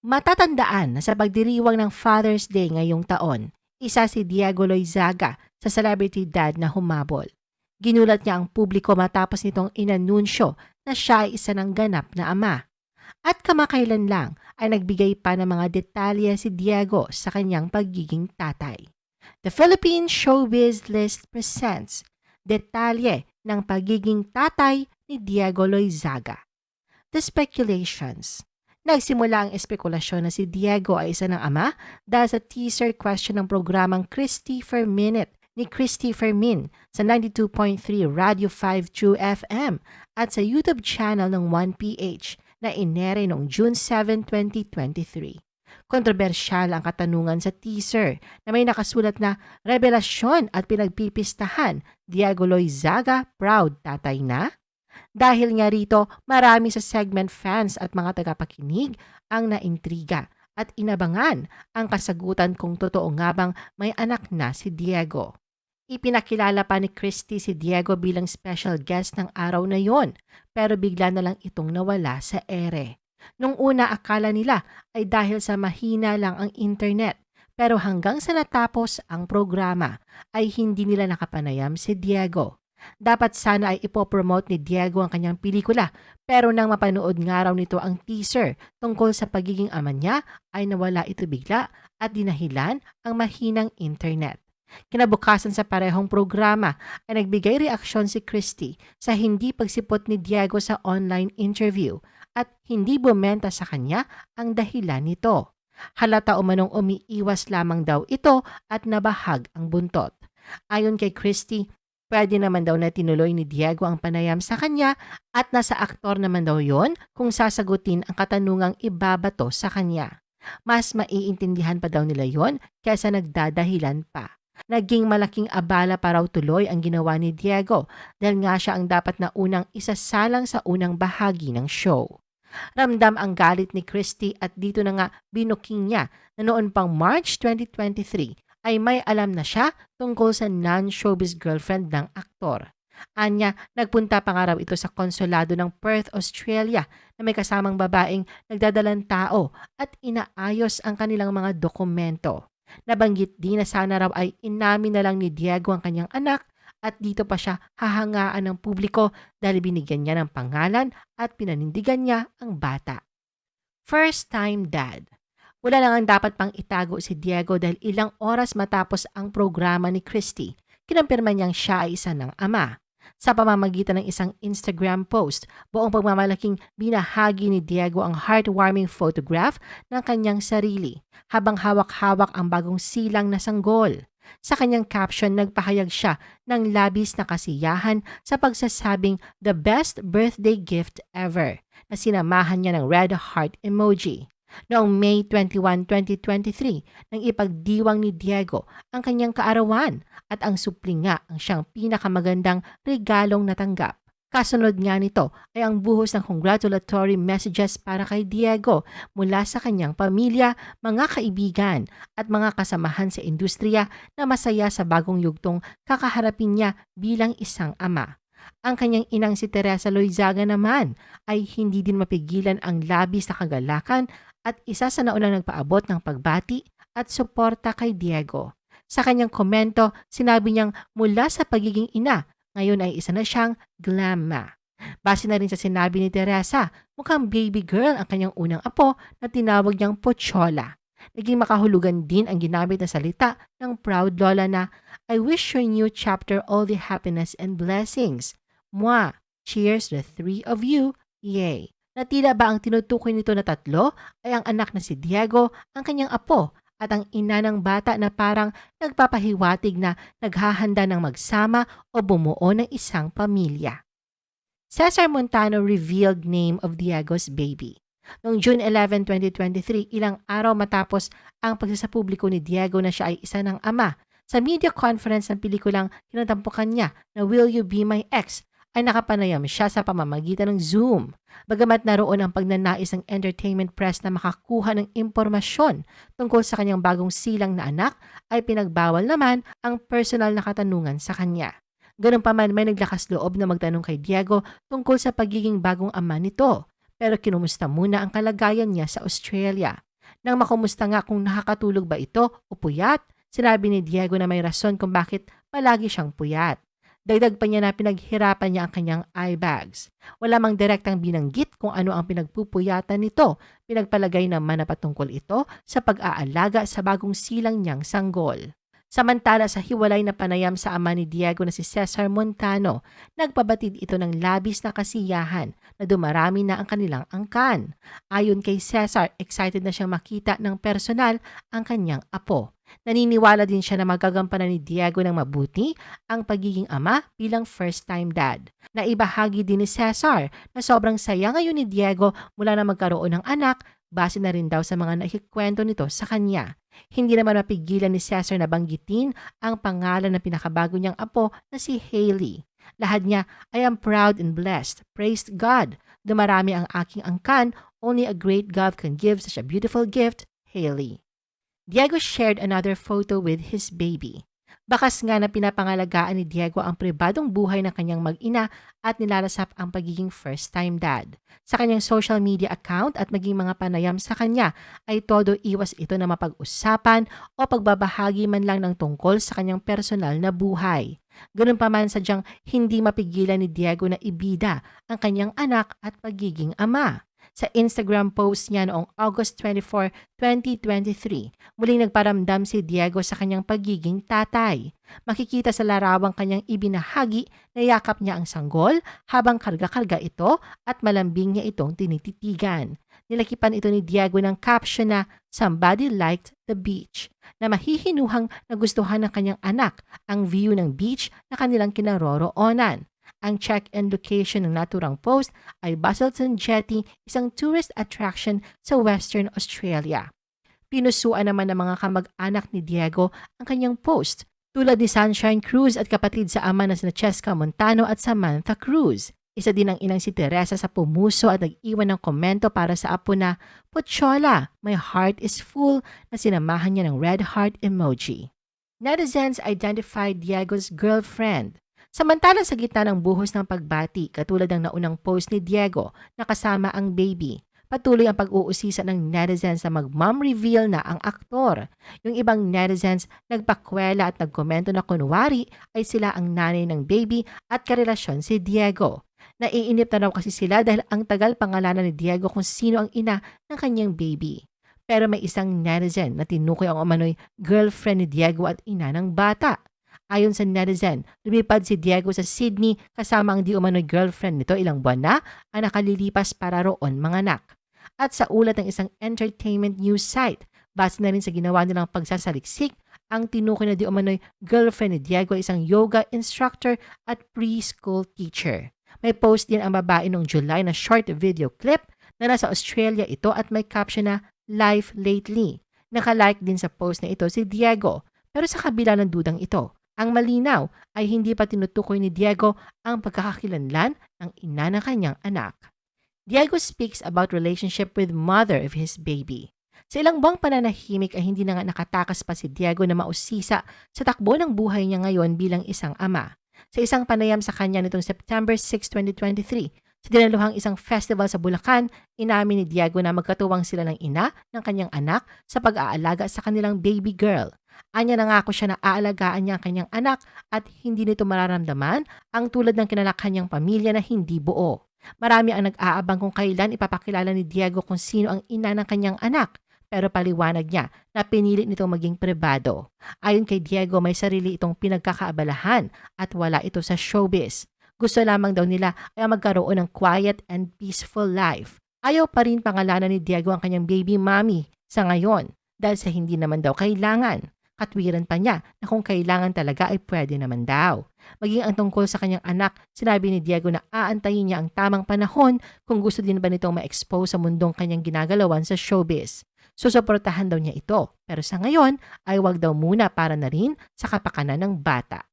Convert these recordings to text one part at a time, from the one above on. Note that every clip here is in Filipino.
Matatandaan na sa pagdiriwang ng Father's Day ngayong taon, isa si Diego Loizaga sa celebrity dad na humabol. Ginulat niya ang publiko matapos nitong inanunsyo na siya ay isa ng ganap na ama. At kamakailan lang ay nagbigay pa ng mga detalye si Diego sa kanyang pagiging tatay. The Philippine Showbiz List presents detalye ng pagiging tatay ni Diego Loizaga. The speculations. Nagsimula ang espekulasyon na si Diego ay isa ng ama dahil sa teaser question ng programang Christy for Minute ni Christy Fermin sa 92.3 Radio 5 True FM at sa YouTube channel ng 1PH na inere noong June 7, 2023. Kontrobersyal ang katanungan sa teaser na may nakasulat na revelasyon at pinagpipistahan Diego Loizaga proud tatay na? Dahil nga rito, marami sa segment fans at mga tagapakinig ang naintriga at inabangan ang kasagutan kung totoo nga bang may anak na si Diego. Ipinakilala pa ni Christy si Diego bilang special guest ng araw na yon pero bigla na lang itong nawala sa ere. Nung una akala nila ay dahil sa mahina lang ang internet pero hanggang sa natapos ang programa ay hindi nila nakapanayam si Diego. Dapat sana ay ipopromote ni Diego ang kanyang pelikula pero nang mapanood nga raw nito ang teaser tungkol sa pagiging ama niya ay nawala ito bigla at dinahilan ang mahinang internet. Kinabukasan sa parehong programa ay nagbigay reaksyon si Christy sa hindi pagsipot ni Diego sa online interview at hindi bumenta sa kanya ang dahilan nito. Halata umanong umiiwas lamang daw ito at nabahag ang buntot. Ayon kay Christy, pwede naman daw na tinuloy ni Diego ang panayam sa kanya at nasa aktor naman daw yon kung sasagutin ang katanungang ibabato sa kanya. Mas maiintindihan pa daw nila yon kaysa nagdadahilan pa. Naging malaking abala pa raw tuloy ang ginawa ni Diego dahil nga siya ang dapat na unang isasalang sa unang bahagi ng show. Ramdam ang galit ni Christy at dito na nga binuking niya na noon pang March 2023 ay may alam na siya tungkol sa non-showbiz girlfriend ng aktor. Anya, nagpunta pa nga raw ito sa konsulado ng Perth, Australia na may kasamang babaeng nagdadalang tao at inaayos ang kanilang mga dokumento. Nabanggit din na sana raw ay inamin na lang ni Diego ang kanyang anak at dito pa siya hahangaan ng publiko dahil binigyan niya ng pangalan at pinanindigan niya ang bata. First time dad. Wala lang ang dapat pang itago si Diego dahil ilang oras matapos ang programa ni Christy, kinampirma niyang siya ay isa ng ama. Sa pamamagitan ng isang Instagram post, buong pagmamalaking binahagi ni Diego ang heartwarming photograph ng kanyang sarili habang hawak-hawak ang bagong silang na sanggol. Sa kanyang caption, nagpahayag siya ng labis na kasiyahan sa pagsasabing the best birthday gift ever na sinamahan niya ng red heart emoji. Noong May 21, 2023, nang ipagdiwang ni Diego ang kanyang kaarawan at ang supli nga ang siyang pinakamagandang regalong natanggap. Kasunod nga nito ay ang buhos ng congratulatory messages para kay Diego mula sa kanyang pamilya, mga kaibigan at mga kasamahan sa industriya na masaya sa bagong yugtong kakaharapin niya bilang isang ama. Ang kanyang inang si Teresa Loizaga naman ay hindi din mapigilan ang labis na kagalakan at isa sa naunang nagpaabot ng pagbati at suporta kay Diego. Sa kanyang komento, sinabi niyang mula sa pagiging ina, ngayon ay isa na siyang glamma. Base na rin sa sinabi ni Teresa, mukhang baby girl ang kanyang unang apo na tinawag niyang Pochola. Naging makahulugan din ang ginamit na salita ng proud lola na, I wish your new chapter all the happiness and blessings. Mwah! Cheers the three of you! Yay! Na tila ba ang tinutukoy nito na tatlo ay ang anak na si Diego, ang kanyang apo, at ang ina ng bata na parang nagpapahiwatig na naghahanda ng magsama o bumuo ng isang pamilya. Cesar Montano revealed name of Diego's baby. Noong June 11, 2023, ilang araw matapos ang pagsasapubliko ni Diego na siya ay isa ng ama, sa media conference ng pelikulang kinatampukan niya na Will You Be My Ex ay nakapanayam siya sa pamamagitan ng Zoom. Bagamat naroon ang pagnanais ng entertainment press na makakuha ng impormasyon tungkol sa kanyang bagong silang na anak, ay pinagbawal naman ang personal na katanungan sa kanya. Ganun pa man may naglakas loob na magtanong kay Diego tungkol sa pagiging bagong ama nito, pero kinumusta muna ang kalagayan niya sa Australia. Nang makumusta nga kung nakakatulog ba ito o puyat, sinabi ni Diego na may rason kung bakit palagi siyang puyat. Dagdag pa niya na pinaghirapan niya ang kanyang eye bags. Wala mang direktang binanggit kung ano ang pinagpupuyatan nito. Pinagpalagay naman na patungkol ito sa pag-aalaga sa bagong silang niyang sanggol. Samantala sa hiwalay na panayam sa ama ni Diego na si Cesar Montano, nagpabatid ito ng labis na kasiyahan na dumarami na ang kanilang angkan. Ayon kay Cesar, excited na siyang makita ng personal ang kanyang apo. Naniniwala din siya na magagampanan ni Diego ng mabuti ang pagiging ama bilang first-time dad. Naibahagi din ni Cesar na sobrang saya ngayon ni Diego mula na magkaroon ng anak base na rin daw sa mga nakikwento nito sa kanya. Hindi naman mapigilan ni Cesar na banggitin ang pangalan ng pinakabago niyang apo na si Hailey. Lahad niya, I am proud and blessed. Praise God. Dumarami ang aking angkan. Only a great God can give such a beautiful gift, Hailey. Diego shared another photo with his baby. Bakas nga na pinapangalagaan ni Diego ang pribadong buhay ng kanyang mag-ina at nilalasap ang pagiging first-time dad. Sa kanyang social media account at maging mga panayam sa kanya ay todo iwas ito na mapag-usapan o pagbabahagi man lang ng tungkol sa kanyang personal na buhay. Ganun pa man sadyang hindi mapigilan ni Diego na ibida ang kanyang anak at pagiging ama. Sa Instagram post niya noong August 24, 2023, muling nagparamdam si Diego sa kanyang pagiging tatay. Makikita sa larawang kanyang ibinahagi na yakap niya ang sanggol habang karga-karga ito at malambing niya itong tinititigan. Nilakipan ito ni Diego ng caption na Somebody liked the beach na mahihinuhang nagustuhan ng kanyang anak ang view ng beach na kanilang kinaroroonan. Ang check-in location ng naturang post ay Busselton Jetty, isang tourist attraction sa Western Australia. Pinusuan naman ng mga kamag-anak ni Diego ang kanyang post tulad ni Sunshine Cruz at kapatid sa ama na sina Cheska Montano at Samantha Cruz. Isa din ang inang si Teresa sa pumuso at nag-iwan ng komento para sa apo na, Pochola, my heart is full na sinamahan niya ng red heart emoji. Netizens identified Diego's girlfriend Samantala sa gitna ng buhos ng pagbati, katulad ng naunang post ni Diego na kasama ang baby, patuloy ang pag-uusisa ng netizens na mag-mom reveal na ang aktor. Yung ibang netizens nagpakwela at nagkomento na kunwari ay sila ang nanay ng baby at karelasyon si Diego. Naiinip na raw kasi sila dahil ang tagal pangalanan ni Diego kung sino ang ina ng kanyang baby. Pero may isang netizen na tinukoy ang umano'y girlfriend ni Diego at ina ng bata. Ayon sa netizen, lumipad si Diego sa Sydney kasama ang di umano'y girlfriend nito ilang buwan na ang nakalilipas para roon mga anak. At sa ulat ng isang entertainment news site, base na rin sa ginawa nilang pagsasaliksik, ang tinukoy na di umano'y girlfriend ni Diego ay isang yoga instructor at preschool teacher. May post din ang babae noong July na short video clip na nasa Australia ito at may caption na Life Lately. Nakalike din sa post na ito si Diego. Pero sa kabila ng dudang ito, ang malinaw ay hindi pa tinutukoy ni Diego ang pagkakakilanlan ng ina ng kanyang anak. Diego speaks about relationship with mother of his baby. Sa ilang buwang pananahimik ay hindi na nga nakatakas pa si Diego na mausisa sa takbo ng buhay niya ngayon bilang isang ama. Sa isang panayam sa kanya nitong September 6, 2023, sa dinaluhang isang festival sa Bulacan, inamin ni Diego na magkatuwang sila ng ina ng kanyang anak sa pag-aalaga sa kanilang baby girl. Anya nangako siya na aalagaan niya ang kanyang anak at hindi nito mararamdaman ang tulad ng kinalakhan niyang pamilya na hindi buo. Marami ang nag-aabang kung kailan ipapakilala ni Diego kung sino ang ina ng kanyang anak pero paliwanag niya na pinili nitong maging pribado. Ayon kay Diego, may sarili itong pinagkakaabalahan at wala ito sa showbiz. Gusto lamang daw nila ay magkaroon ng quiet and peaceful life. Ayaw pa rin pangalanan ni Diego ang kanyang baby mommy sa ngayon dahil sa hindi naman daw kailangan. Katwiran pa niya na kung kailangan talaga ay pwede naman daw. Maging ang tungkol sa kanyang anak, sinabi ni Diego na aantayin niya ang tamang panahon kung gusto din ba nitong ma-expose sa mundong kanyang ginagalawan sa showbiz. Susuportahan daw niya ito, pero sa ngayon ay wag daw muna para na rin sa kapakanan ng bata.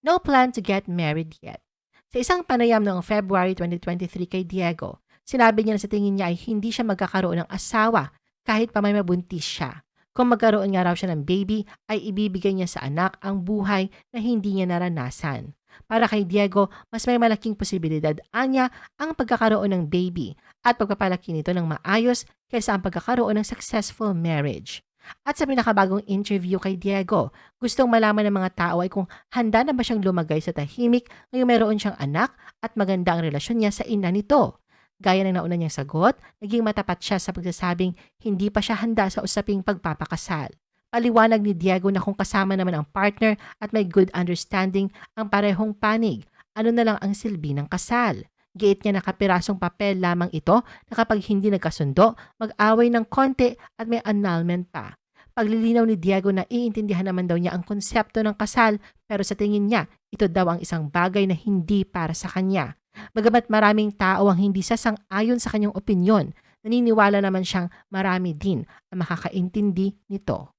No plan to get married yet. Sa isang panayam noong February 2023 kay Diego, sinabi niya na sa tingin niya ay hindi siya magkakaroon ng asawa kahit pa may mabuntis siya. Kung magkaroon nga raw siya ng baby, ay ibibigay niya sa anak ang buhay na hindi niya naranasan. Para kay Diego, mas may malaking posibilidad anya ang pagkakaroon ng baby at pagpapalaki nito ng maayos kaysa ang pagkakaroon ng successful marriage. At sa pinakabagong interview kay Diego, gustong malaman ng mga tao ay kung handa na ba siyang lumagay sa tahimik ngayong meron siyang anak at maganda ang relasyon niya sa ina nito. Gaya ng nauna niyang sagot, naging matapat siya sa pagsasabing hindi pa siya handa sa usaping pagpapakasal. Paliwanag ni Diego na kung kasama naman ang partner at may good understanding ang parehong panig, ano na lang ang silbi ng kasal. Giit niya na kapirasong papel lamang ito na kapag hindi nagkasundo, mag-away ng konti at may annulment pa. Paglilinaw ni Diego na iintindihan naman daw niya ang konsepto ng kasal pero sa tingin niya, ito daw ang isang bagay na hindi para sa kanya. Bagamat maraming tao ang hindi sasang-ayon sa kanyang opinyon, naniniwala naman siyang marami din ang makakaintindi nito.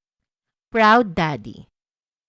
Proud Daddy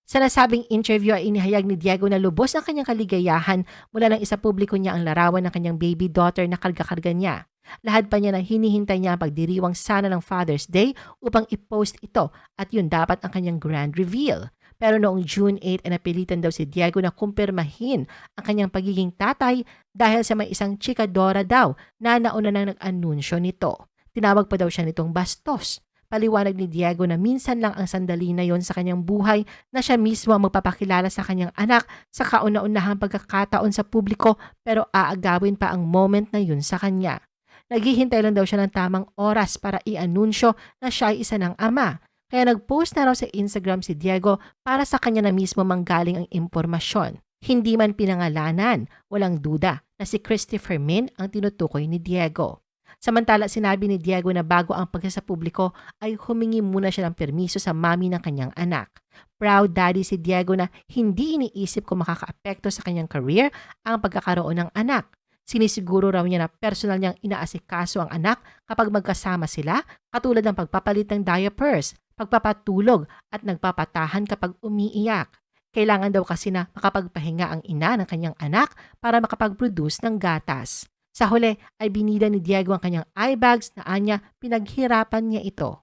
Sa nasabing interview ay inihayag ni Diego na lubos ang kanyang kaligayahan mula nang isa publiko niya ang larawan ng kanyang baby daughter na karga-karga niya. Lahad pa niya na hinihintay niya ang pagdiriwang sana ng Father's Day upang i-post ito at yun dapat ang kanyang grand reveal. Pero noong June 8 ay napilitan daw si Diego na kumpirmahin ang kanyang pagiging tatay dahil sa may isang chikadora daw na nauna nang nag-anunsyo nito. Tinawag pa daw siya nitong bastos. Paliwanag ni Diego na minsan lang ang sandali na yon sa kanyang buhay na siya mismo ang magpapakilala sa kanyang anak sa kauna-unahang pagkakataon sa publiko pero aagawin pa ang moment na yun sa kanya. Naghihintay lang daw siya ng tamang oras para i-anunsyo na siya ay isa ng ama. Kaya nag-post na raw sa Instagram si Diego para sa kanya na mismo manggaling ang impormasyon. Hindi man pinangalanan, walang duda na si Christopher Min ang tinutukoy ni Diego. Samantala sinabi ni Diego na bago ang pagsa sa publiko ay humingi muna siya ng permiso sa mami ng kanyang anak. Proud daddy si Diego na hindi iniisip kung makakaapekto sa kanyang career ang pagkakaroon ng anak. Sinisiguro raw niya na personal niyang inaasikaso ang anak kapag magkasama sila, katulad ng pagpapalit ng diapers, pagpapatulog at nagpapatahan kapag umiiyak. Kailangan daw kasi na makapagpahinga ang ina ng kanyang anak para makapag-produce ng gatas. Sa huli ay binida ni Diego ang kanyang eye bags na anya pinaghirapan niya ito.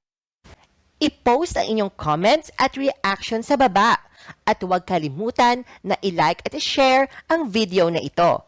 I-post ang inyong comments at reaction sa baba. At huwag kalimutan na i-like at i-share ang video na ito.